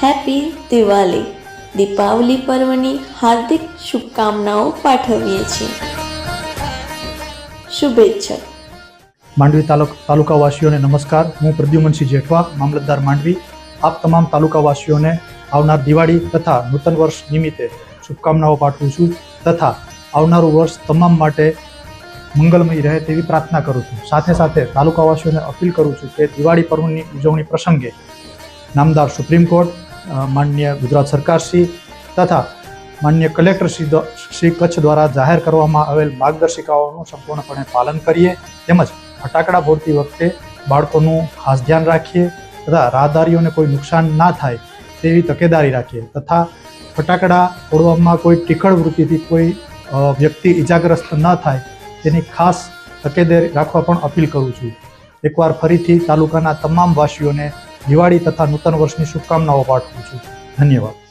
Happy Diwali Deepavali પર્વની હાર્દિક શુભકામનાઓ પાઠવીએ છીએ. શુભેચ્છા માંડવી તાલુક, તાલુકાવાસીઓને નમસ્કાર. હું પ્રદ્યુમનસિંહ જેઠવા, મામલતદાર માંડવી. આપ તમામ તાલુકાવાસીઓને આવનાર દિવાળી તથા નૂતન વર્ષ નિમિત્તે શુભકામનાઓ પાઠવું છું તથા આવનારું વર્ષ તમામ માટે મંગલમય રહે તેવી પ્રાર્થના કરું છું. સાથે સાથે તાલુકાવાસીઓને અપીલ કરું છું કે દિવાળી પર્વની ઉજવણી પ્રસંગે નામદાર સુપ્રીમ કોર્ટ અ, માનનીય ગુજરાત સરકારશ્રી તથા માન્ય કલેક્ટર શ્રી શ્રી કચ્છ દ્વારા જાહેર કરવામાં આવેલ માર્ગદર્શિકાઓનું સંપૂર્ણપણે પાલન કરીએ તેમજ ફટાકડા ફોડતી વખતે બાળકોનું ખાસ ધ્યાન રાખીએ તથા રાહદારીઓને કોઈ નુકસાન ના થાય તેવી તકેદારી રાખીએ તથા ફટાકડા ફોડવામાં કોઈ ટીખળ વૃત્તિથી કોઈ વ્યક્તિ ઇજાગ્રસ્ત ન થાય તેની ખાસ તકેદારી રાખવા પણ અપીલ કરું છું. એકવાર ફરીથી તાલુકાના તમામ વાસીઓને દિવાળી તથા નૂતન વર્ષની શુભકામનાઓ પાઠવું છું. ધન્યવાદ.